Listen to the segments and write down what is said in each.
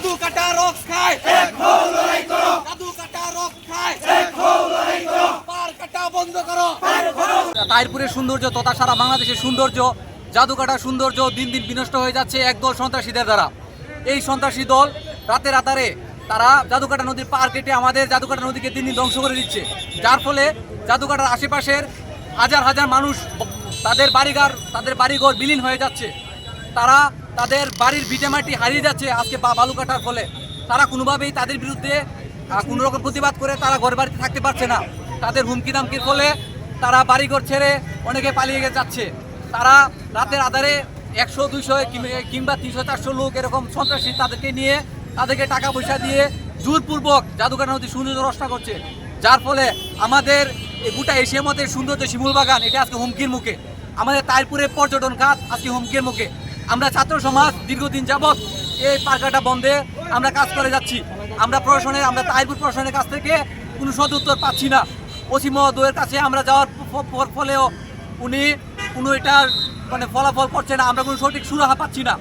জাদু কাটা রক খায়। জাদু কাটা রক খায়। এক হও লড়াই করো। পার কাটা বন্ধ করো। তাইরপুরের সৌন্দর্য তথা সারা বাংলাদেশের সৌন্দর্য জাদুকাটার সৌন্দর্য দিন দিন বিনষ্ট হয়ে যাচ্ছে একদল সন্ত্রাসীদের দ্বারা। এই সন্ত্রাসী দল রাতের আতারে তারা জাদুকাটা নদীর পার কেটে আমাদের জাদুকাটা নদীকে দিন দিন ধ্বংস করে দিচ্ছে। যার ফলে জাদুকাটার আশেপাশের হাজার হাজার মানুষ তাদের বাড়িঘর তাদের বাড়িঘর বিলীন হয়ে যাচ্ছে। তারা তাদের বাড়ির ভিটেমাটি হারিয়ে যাচ্ছে আজকে বা বালু কাটার ফলে। তারা কোনোভাবেই তাদের বিরুদ্ধে আহ, কোনো রকম প্রতিবাদ করে তারা ঘর বাড়িতে থাকতে পারছে না। তাদের হুমকি দামকির ফলে তারা বাড়িঘর ছেড়ে অনেকে পালিয়ে যাচ্ছে। তারা রাতের আধারে একশো দুইশো কিংবা তিনশো চারশো লোক এরকম সন্ত্রাসী তাদেরকে নিয়ে তাদেরকে টাকা পয়সা দিয়ে জোরপূর্বক জাদুঘর নদী সৌন্দর্য নষ্ট করছে। যার ফলে আমাদের গোটা এশিয়ার মধ্যে সৌন্দর্য শিমুল বাগান এটা আজকে হুমকির মুখে। আমাদের তাইরপুরের পর্যটন খাত আজকে হুমকির মুখে। আমরা ছাত্র সমাজ দীর্ঘদিন যাবৎ এই পার্কাটা বন্ধে আমরা কাজ করে যাচ্ছি। আমরা প্রশাসনের, আমরা তাইরপুর প্রশাসনের কাছ থেকে কোনো সদুত্তর পাচ্ছি না। ওসি মহোদয়ের কাছে আমরা যাওয়ার ফলেও উনি কোনো এটার মানে ফলাফল করছে না, আমরা কোনো সঠিক সুরাহা পাচ্ছি না।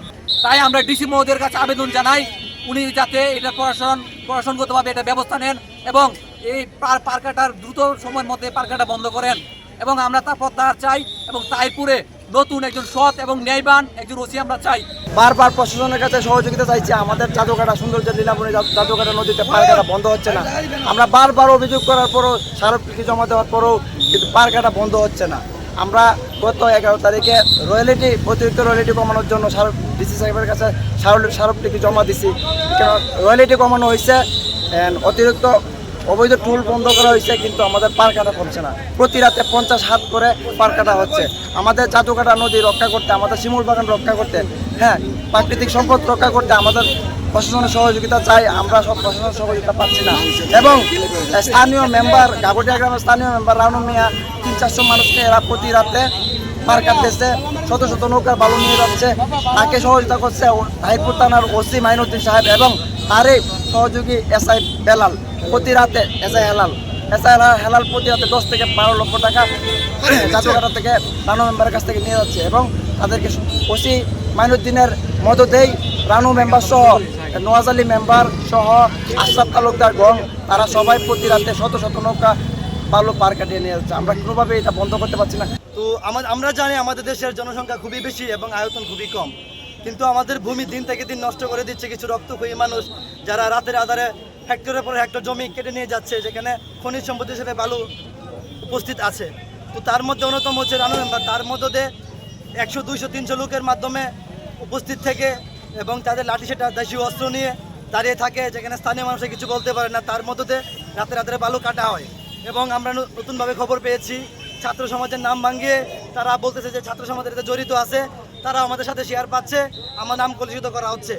তাই আমরা ডিসি মহোদয়ের কাছে আবেদন জানাই, উনি যাতে এটা প্রশাসন, প্রশাসনগতভাবে এটা ব্যবস্থা নেন এবং এই পার, পার্কাটার দ্রুত সময়ের মধ্যে পার্কাটা বন্ধ করেন। এবং আমরা তার প্রত্যাহার চাই এবং তাইপুরে নতুন একজন সৎ এবং ন্যায়বান একজন ওসি আমরা চাই। বারবার প্রশাসনের কাছে সহযোগিতা চাইছি, আমাদের জাদুকাটা সৌন্দর্য লীলামণি জাদু- জাদুকাটা নদীতে পার কাটা বন্ধ হচ্ছে না। আমরা বারবার অভিযোগ করার পরও স্মারকলিপি জমা দেওয়ার পরও কিন্তু পার কাটা বন্ধ হচ্ছে না। আমরা গত এগারো তারিখে রয়্যালিটি, অতিরিক্ত রয়্যালিটি কমানোর জন্য স্মারক ডিসি সাহেবের কাছে স্মারক- স্মারকলিপি জমা দিছি। কারণ রয়্যালিটি কমানো হয়েছে অতিরিক্ত অবৈধ টুল বন্ধ করা হয়েছে, কিন্তু আমাদের পার কাটা কমছে না। প্রতি রাতে পঞ্চাশ হাত করে পার কাটা হচ্ছে। আমাদের জাদুকাটা নদী রক্ষা করতে, আমাদের শিমুল বাগান রক্ষা করতে হ্যাঁ প্রাকৃতিক সম্পদ রক্ষা করতে আমাদের প্রশাসনের সহযোগিতা চাই, আমরা সব প্রশাসনের সহযোগিতা পাচ্ছি না। এবং স্থানীয় মেম্বার, গাবটিয়া গ্রামের স্থানীয় মেম্বার রানু মিয়া, তিন চারশো মানুষকে এরা প্রতি রাতে পার কাটতেছে, শত শত নৌকার বালু নিয়ে যাচ্ছে, তাকে সহযোগিতা করছে হাইপুর থানার ওসি মাইনুদ্দিন সাহেব এবং তারই সহযোগী এসআই বেলাল প্রতি রাতে এসআই হেলাল। এসআই হেলাল প্রতি রাতে দশ থেকে বারো লক্ষ টাকা জাদুঘাটা থেকে রানু মেম্বারের কাছ থেকে নিয়ে যাচ্ছে এবং তাদেরকে ওসি মাইনুদ্দিনের মদতেই রানু মেম্বার সহ নওয়াজ আলী মেম্বার সহ আশরাফ তালুকদার গং তারা সবাই প্রতি রাতে শত শত নৌকা বালু পার কাটিয়ে নিয়ে যাচ্ছে। আমরা কোনোভাবে এটা বন্ধ করতে পারছি না। তো আমা- আমরা জানি আমাদের দেশের জনসংখ্যা খুবই বেশি এবং আয়তন খুবই কম। কিন্তু আমাদের ভূমি দিন থেকে দিন নষ্ট করে দিচ্ছে কিছু রক্তক্ষয়ী মানুষ যারা রাতের আধারে হেক্টরের পর হেক্টর জমি কেটে নিয়ে যাচ্ছে, যেখানে খনিজ সম্পদ হিসেবে বালু উপস্থিত আছে। তো তার মধ্যে অন্যতম হচ্ছে রানু মেম্বার। তার মধ্যে একশো, দুইশো, তিনশো লোকের মাধ্যমে উপস্থিত থেকে এবং তাদের লাঠি সেটা দেশীয় অস্ত্র নিয়ে দাঁড়িয়ে থাকে, যেখানে স্থানীয় মানুষে কিছু বলতে পারে না। তার মধ্যে রাতে রাতে বালু কাটা হয় এবং আমরা নতুনভাবে খবর পেয়েছি, ছাত্র সমাজের নাম ভাঙিয়ে তারা বলতেছে যে ছাত্র সমাজের জড়িত আছে। তারা আমাদের সাথে শেয়ার পাচ্ছে। আমার নাম কলুষিত করা হচ্ছে।